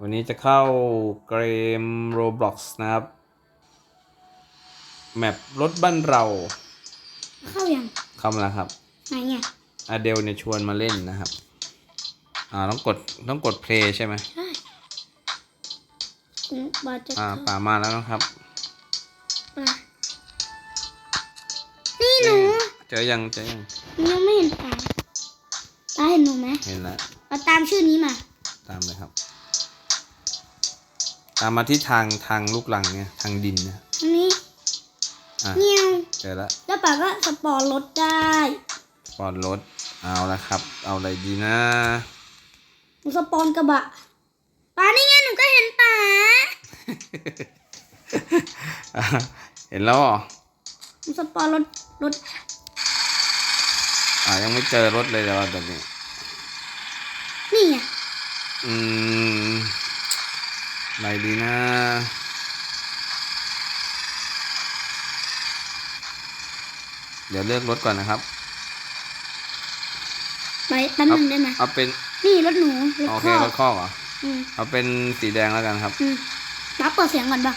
วันนี้จะเข้าเกม Roblox นะครับ แมปรถบ้านเรา เข้ายังเข้ามาแล้วครับไหนเนี่ยอเดลเนี่ยชวนมาเล่นนะครับ อ่าต้องกดต้องกดเพลย์ใช่ไหมใช่คุณบอจะอ่าเข้าป่ามาแล้วนะครับปะนี่หนูเจอยังเจอยังหนูยังไม่เห็นตาตาเห็นหนูไหมเห็นแล้วเราตามชื่อนี้มา ตามเลยครับ ตามมาที่ทางทางลูกลังเนี่ยทางดินเนี่ยอันนี้อะเงี้ยวเจอแล้วแล้วป๋าก็สปอร์ตรถได้ปอนรถเอาละครับ เอาอะไรดีนะหนูสปอนกระบะป๋านี่ไงหนูก็เห็นป๋าเห็นแล้วเหรอหนูสปอนรถรถอ่ายังไม่เจอรถเลยแล้วตอนนี้นี่ไงอืม อะไรดีนะ เดี๋ยวเลือกรถก่อนนะครับไปแป๊บนึงได้ไหมเอาเป็นนี่รถหนูรถโอเคข้อรถคอกเหรออืมเอาเป็นสีแดงแล้วกันครับอืมป๋าเปิดเสียงก่อนป่ะ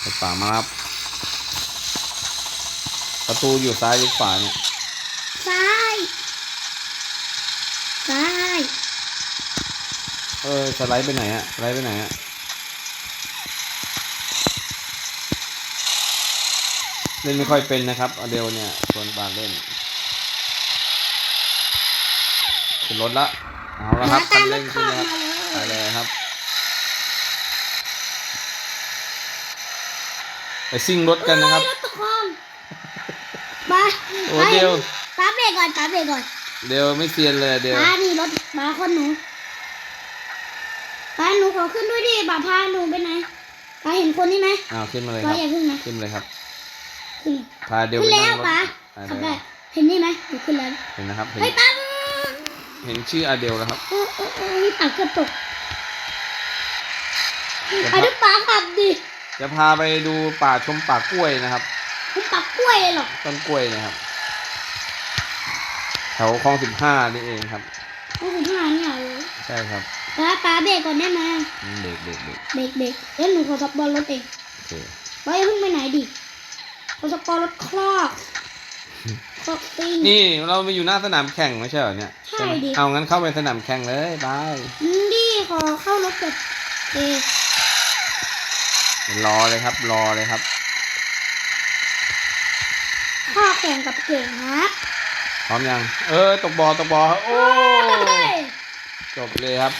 ไปป่ามาครับ ประตูอยู่ซ้ายหรือขวาเนี่ย ซ้ายซ้าย เออสไลด์ไปไหนอะสไลด์ไปไหนอะเล่นไม่ค่อยเป็นนะครับอเดลเนี่ยชวนปาเล่นขึ้นรถละเอาละครับตาคัมนรเร่ถงข้ขึ้อนแล้วมาไปเลยเลยครับ ไปซิ่งรถกันนะครับเอ้ยรถตะคองมาโอ้เดี๋ยวป้าเบรกก่อนป้าเบรกก่อน เดลไม่เซียนเลยเดลป้านี่รถป้าคนหนู ป้าหนูขอขึ้นด้วยดิป้าพาหนูไปไหนป้าเห็นคนนี่ไหมอ้าวขึ้นมาเลยคป้ารับ อย่าขึ้นนะ ขึ้นเลยครับ ขึ้นพาเดลขึ้นไปแล้นั่วงรถป้าไปขับเลได้ยเห็นนี่ไหมหนูขึ้นแล้วเห็นนะครับ เห็น เฮ้ยป้าเห็นชื่ออเดลแล้วครับโอ้โอ้โอ้ยป้าเกือบตกจะอะพาดูป้าขับดิจะพาไปดูป่าชมป่ากล้วยนะครับคุณปักกล้วยเลยเหรอต้นกล้วยนะครับ แถวคลองสิบห้านี่เองครับ โอ้คุณหาเนี่ยเลยใช่ครับ ป้าป้าเบรกก่อนได้ไหมอืมเด็กเด็กเด็กเบรกเบรกแล้วหนูขอสปอร์ตรถเองโอเคป้าอย่าเพิ่งไปไหนดิขอสปอร์ตรถคลอกคลอกซิ่งนี่เรามาอยู่หน้าสนามแข่งไม่ใช่เหรอเนี่ยใช่ไหมดิเอางั้นเข้าไปสนามแข่งเลยบายอืมดิขอเข้ารถกับเอรอเลยครับ รอเลยครับข้อแข่งกับเก่งครับพร้อมยัง เออ ตกบอตกบอครับโอ้เฮ้ยจบเลยครับ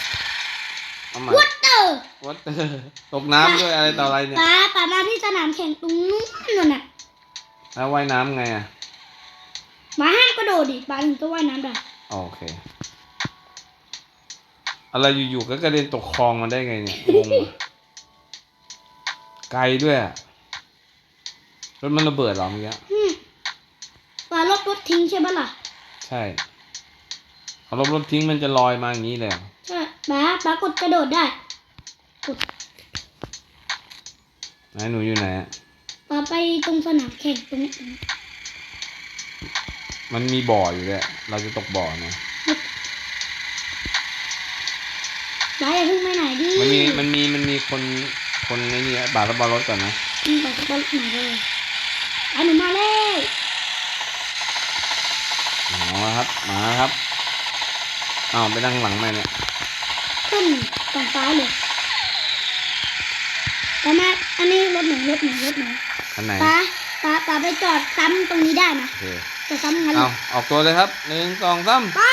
เอาใหม่วัดเตอร์วัดเตอร์ตกน้ำด้วยอะไรต่ออะไรเนี่ยป้าป้ามาที่สนามแข่งตรงนู้นนู่นน่ะแล้วว่ายน้ำไงอะป้าห้ามกระโดดดิป้าถึงจะว่ายน้ำได้โอเค อะไรอยู่ๆก็กระเด็นตกคลองมาได้ไงเนี่ยงงอะไกลด้วยอะรถมันระเบิดเหรอเมื่อกี้อืมป้ารถรถทิ้งใช่ปะล่ะ ใช่เอารถรถทิ้งมันจะลอยมาอย่างนี้เลยเหรอใช่ ป้าป้ากดกระโดดได้ไหนหนูอยู่ไหนอะป้าไปตรงสนามแข่งตรงนี้มันมีบ่ออยู่ด้วยเราจะตกบ่อนะป้าอย่าเพิ่งไปไหนดิมันมีมันมีมันมีคนคนในนี่บาสบอลรถก่อนนะอืมป้าก็ไหนเลยป้าหนูมาแล้วมาครับมาครับอ้าวไปนั่งหลังแม่เนี่ย ขึ้นฝั่งซ้ายเลยป้ามาอันนี้รถหนูรถหนูรถหนูคันไหนป้าป้าป้าไปจอดซ้ำตรงนี้ได้นะโอเคจะซ้ำงั้นเลเอายออกตัวเลยครับหนึ่งสองสามไป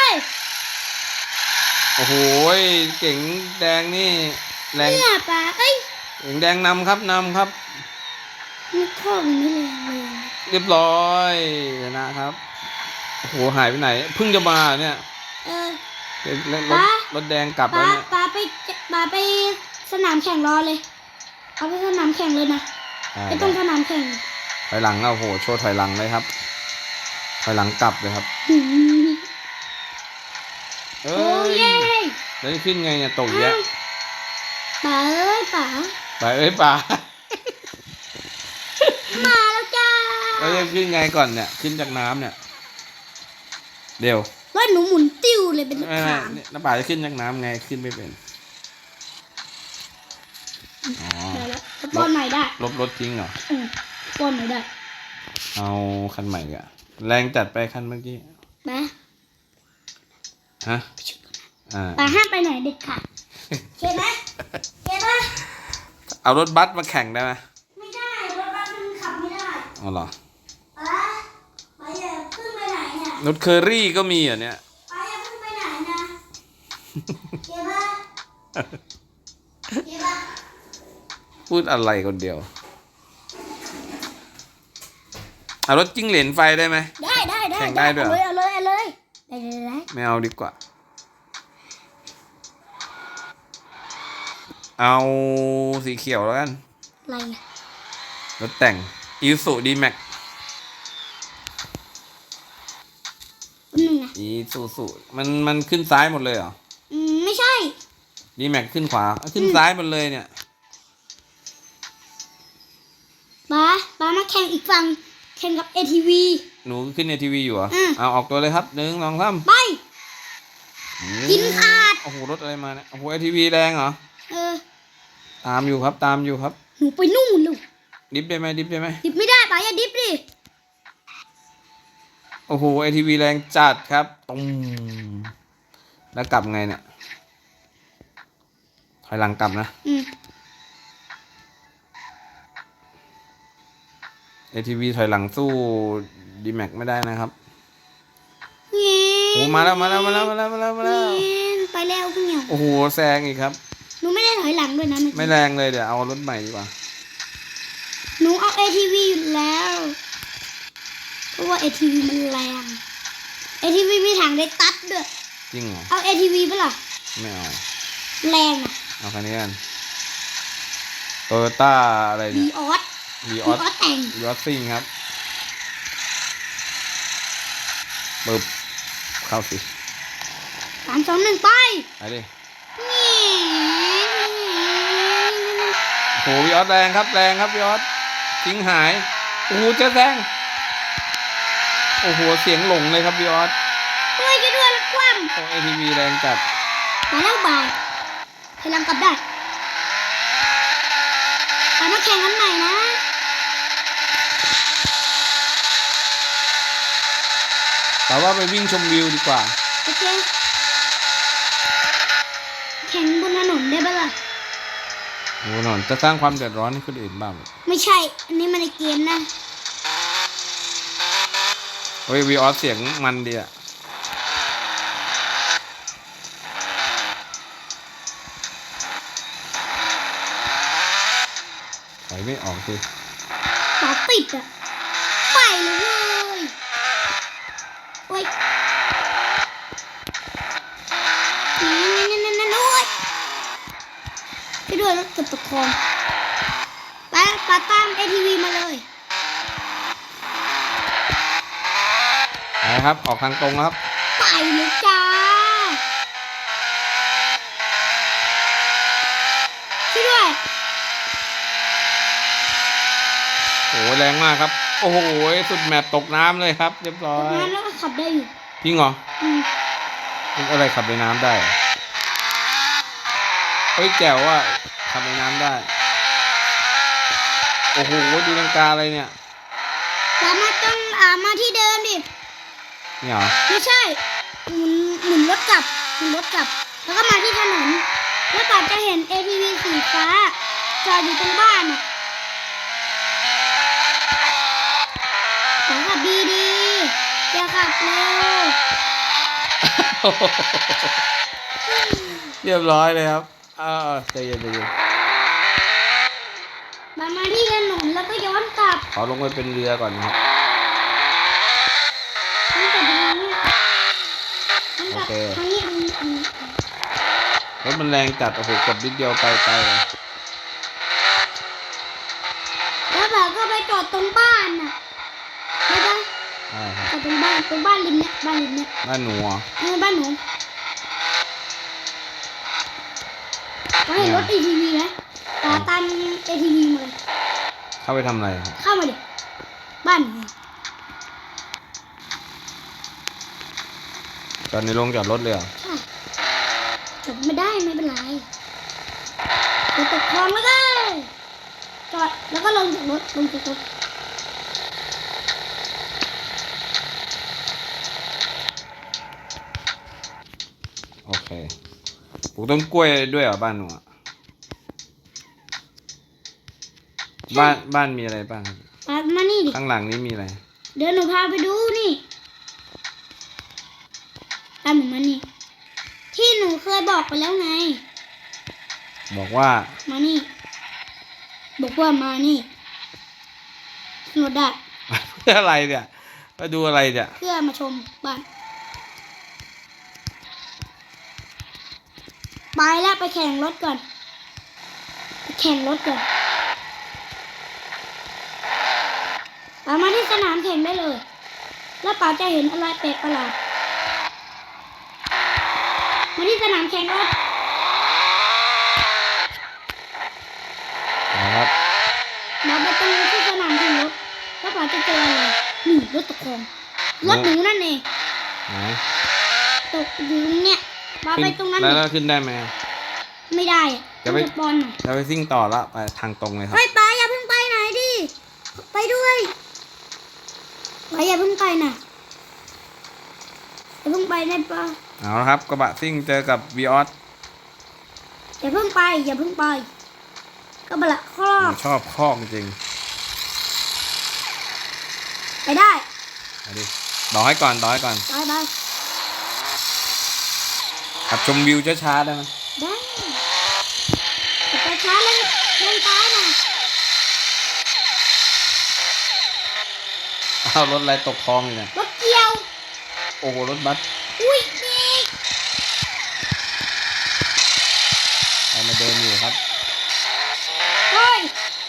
โอ้โหเก่งแดงนี่แรงเนี่ยป้าเอ้ยเก่งแดงนำครับนำครับนึกข้อมันไม่แรงเลยเรียบร้อยชนะครับโอ้โหหายไปไหนเพิ่งจะมาเนี่ย เออ รถรถป๊ารถแดงกลับแล้ป้าวเนี่ยป้าไปป้าไปสนามแข่งรอเลยเอาไปสนามแข่งเลยนะใช่ไปตรงสนามแข่งถอยหลังเอาโอ้โหโชว์ถอยหลังเลยครับ ถอยหลังกลับเลยครับหืมเอโอ้้ยเย้แล้วจะขึ้นไงเนี่ยตกอีกอ้าแล้ววป๋าเอ้ยป๋าไปเอ้ยป่ามาแล้วจ้าแล้วจะขึ้นไงก่อนเนี่ยขึ้นจากน้ำเนี่ยเดี๋ยวรรถหนูหมุน ติ้วเลยเป็นรถไม่ไม่ขางเนี่ยน้าป่าจะขึ้นจากน้ำไงขึ้นไม่เป็นอ๋อได้แล้วสปอนใหม่ได้ลบรถทิ้งเหรอ เออสปอนใหม่ได้เอาคันใหม่กะแรงจัดไปคันเมื่อกี้ไปฮะอ่าไปห้ามไปไหนเด็ดขาดเก็บไหมเก็บไหมเอารถบัสมาแข่งได้ไหมไม่ได้รถบัสมันขับไม่ได้อ๋อเหรอ ไปไปอย่าเพิ่งไปไหนเนี่ยรถเคอรี่ก็มีเหรอเนี่ย พูดอะไรคนเดียวเอารถจิ้งเหลนไฟได้ไหม ได้ได้ได้แข่งได้ด้วยเหรอ เอาเลยเอาเลยเอาเลยได้ได้ได้ไม่เอาดีกว่า เอาสีเขียวแล้วกัน อะไรอะรถแต่งอีสุดีแม็กแป๊บนึงนะอีสุสุมันมันขึ้นซ้ายหมดเลยเหรออืมไม่ใช่ ดีแม็กขึ้นขวาเอาขึ้นซ้ายหมดเลยเนี่ยป้าป้ามาแข่งอีกฝั่งแข่งกับ ATV หนูขึ้นในทีวีอยู่เหรออืมเอาออกตัวเลยครับหนึ่งสองสามไปกินขาด โอ้โหรถอะไรมาเนี่ยโอ้โหไอทีวีแรงเหรอเออ ตามอยู่ครับตามอยู่ครับ หนูไปนู่นลูกดิฟได้ไหมดิฟได้ไหมดิบไม่ได้ป้าอย่าดิบดิโอ้โหไอทีวีแรงจัดครับตุ้มแล้วกลับไงเนี่ย ถอยหลังกลับนะอืมไอทีวีถอยหลังสู้ดีแม็กไม่ได้นะครับเงี้โอ้มาแล้วมาแล้วมาแล้วมาแล้วมาแล้วมาแล้วเงี้ไปแล้วคุณเหนียวโอ้โหแซงอีกครับหนูไม่ได้ถอยหลังด้วยนะเมื่อกี้ไม่แรงเลยเดี๋ยวเอารถใหม่ดีกว่าหนูเอา ATV อยู่แล้วเพราะว่า ATV มันแรง ATV มีถังได้ตัดด้วยจริงเหรอเอา ATV ปะล่ะไม่เอาแรงอะ เอาคันนี้กันโตโยต้าอะไรดีเนี่ยออสวีดีออออสสแต่งวีออสซิงครับปึ๊บเข้าสิสามสองหนึ่งไปไปดินี่โอ้โหวีออสแรงครับแรงครับวีออสทิ้งหายโอ้โหเจะแซงโอ้โหเสียงหลงเลยครับวีออสเฮ้ยจะด้วยรถคว่โอ้เอทีวีแรงจัดำมาแล้วบ่ายพ ลังกลับได้ไปมาแข่งกันใหม่นะแต่ว่าไปวิ่งชมวิวดีกว่า โอเค แข่งบนถนนได้ปะล่ะโอ้โหหนอนจะสร้างความเดือดร้อนให้คนอื่นบ้าง ไม่ใช่ อันนี้มันในเกมนะ เฮ้ยวีออสเสียงมันดีอะ ไม่ออกคือต่อติดอะไปเลยเว้ยโอ้ยนั่นนั่นนั่นนั่นโอ้ยไปด้วยรถเกับตะคองไปปาตาม ATV มาเลยไปครับ ออกทางตรงครับ ไปเลยจ้าช่วยด้วย โอ้โหแรงมากครับ โอ้โหสุดแมตตกน้ำเลยครับ เรียบร้อตกยน้ำแล้วก็ขับได้อยู่จริงเหรออืมอะไรขับในน้ำได้อะเฮ้ยแจ๋วว่าขับในน้ำได้ โอ้โหดีลังกาอะไรเนี่ยแต่มาต้องอ่ามาที่เดิมดินี่เหรอไม่ใช่หมุนหมุนรถกลับหมุนรถกลับ แล้วก็มาที่ถนนแล้วปัดจะเห็น ATV สีฟ้าจอดอยู่ตรงบ้านอะ เร็วเรียบร้อยเลยครับอ่าใจเย็นใจเย็นมามาที่ถนนแล้วก็ย้อนกลับ ขอลงไปเป็นเรือก่อนครับย้อนกลับทางนี้ย้อนกลับโอเคทางนี้ทางนี้ทางนี้รถมันแรงจัดโอ้โหกดนิดเดียวไปไกลเลย แล้วแบบก็ไปจอดตรงบ้านน่ะได้ปะ ใช่ครับจอดตรงบ้านตรงบ้านริมเนี้ยบ้านริมเนี้ยบ้านหนูเหรอเออบ้านหนูก็เห็นรถ ATV ไหมตาตาม ATV มาเลยเข้าไปทำอะไรครับเข้ามาดิบ้านหนูจอดในโรงจอดรถเลยเหรอใช่จอดไม่ได้ไม่เป็นไรไปตกคลองแล้วก็จอดแล้วก็ลงจากรถลงจากรถ โอเคปลูกต้นกล้วยด้วยเหรอบ้านหนูอะบ้านบ้านมีอะไรบ้างครับอะมานี่ดิ ข้างหลังนี้มีอะไร เดี๋ยวหนูพาไปดูนี่ตามหนูมานี่ ที่หนูเคยบอกไปแล้วไง บอกว่ามานี่ บอกว่ามานี่หนูได้ เพื่ออะไรเนี่ยไปดูอะไรเนี่ย เพื่อมาชมบ้าน ไปแล้วไปแข่งรถก่อนไปแข่งรถก่อนป๋ามาที่สนามแข่งได้เลย แล้วป๋าจะเห็นอะไรแปลกประหลาดมาที่สนามแข่งรถนะครับเราไปตรงที่สนามแข่งรถแล้วป๋าจะเจออะไรนี่รถตกคลองรถหนูนั่นเองไหนตกอยู่ตรงเนี้ย ป๋าไปตรงนั้นแล้วดิแล้วขึ้นได้ไหมไม่ได้อะจะไปต้องปอนหน่อยจะไปซิ่งต่อละไปทางตรงเลยครับเฮ้ยป๋าอย่าเพิ่งไปไหนดิไปด้วยป๋าอย่าเพิ่งไปนะอย่าเพิ่งไปนะป๋าเอาละครับกระบะซิ่งเจอกับวีออสอย่าเพิ่งไปอย่าเพิ่งไปก็บละครอบชอบคอกจริงไปได้เอาดิต่อให้ก่อนต่อให้ก่อนไปไป ขับชมวิวช้าๆได้ไหมได้แต่ไปช้าเล่นเล่นซ้ายนะเอารถอะไรตกคลองอยู่เนี่ยรถเกี่ยว โอ้โหรถบัสอุ้ยนี่ไปมาเดินอยู่ครับเฮ้ย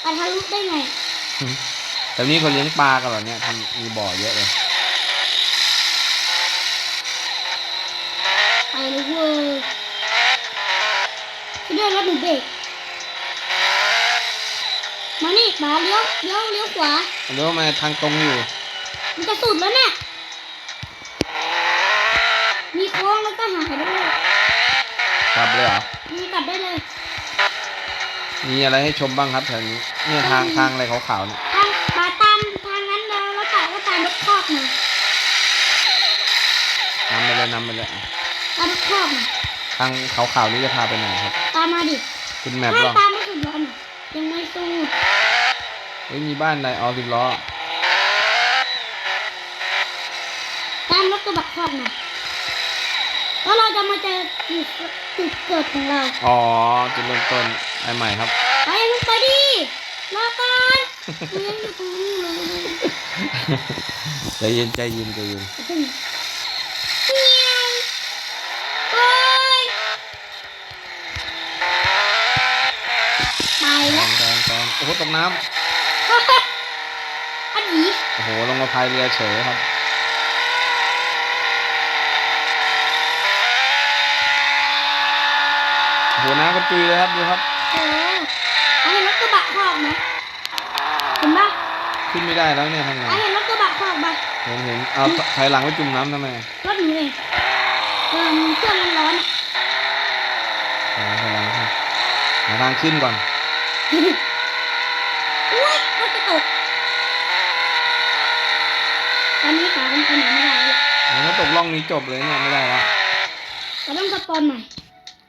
ไปทะลุได้ไงแต่นี้เขาเลี้ยงปลากันเหรอเนี่ยทำมีบ่อเยอะเลย มานี่ป๋าเลี้ยวเลี้ยวเลี้ยวขวาเลี้ยวมาทางตรงอยู่ มันจะสุดแล้วเนี่ยมีโค้งแล้วก็หายด้วยกลับเลยเหรอมีกลับได้เลย มีอะไรให้ชมบ้างครับแถวนี้ เนี่ยทางทางอะไรขาวๆเนี่ยทางป๋าตามทางนั้นแล้วแล้วป๋าก็ตามรถคอกมานำไปเลยนำไปเลยอะตามรถคอกมาทางขาวๆนี้จะพาไปไหนครับ ตามมาดิขึ้นแมพถ้าหรอตามไม่สุดร้อนยังไม่สู้ เฮ้ยมีบ้านอะไรเอาสิบล้อตามรถกระบะคอกมาแล้วเราจะมาเจอจุดจุดเกิดของเราอ๋อจุดเริ่มต้นไอ้ใหม่ครับไปอย่าเพิ่งไปดิรอก่อนหนูยังอยู่ตรงนี้เลยใจเย็นใจเย็นใจเย็นอย่าเพิ่งเมียวโอ้ยไปแรแล้วงแรงแรงโอ้โหตกน้ อันนี้ำโอ้โห ลงมาพายเรือเฉยครับโอ้โหน้ำกระจุยเลยครับดูครับโอ้ไอเห็นรถกระบะคอกไหมเห็นปะขึ้นไม่ได้แล้วเนี่ยทางไหนไอเห็นรถกระบะคอกปะเห็นเห็นเอาถอยหลังไปจุ่มน้ำทำไมรถหนูเองเออเครื่องมันร้อนถอยหลังถอยหลังครับหาทางขึ้นก่อน อุ้ยรถจะตก ตอนนี้ขามันไปไหนไม่ได้เลย กล้องนี้จบเลยเนี่ยไม่ได้แล้วเราต้องสปอนใหม่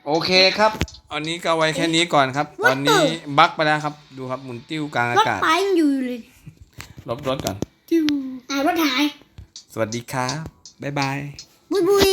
โอเคครับอันนี้ก็ไว้แค่นี้ก่อนครับ ตอนนี้บั๊กไปแล้วครับ ดูครับหมุนติ้วกลางอากาศไปอยู่เลยลบรถก่อนจิ้วอ่ารถหาย สวัสดีครับ บ๊ายบายบุยบุย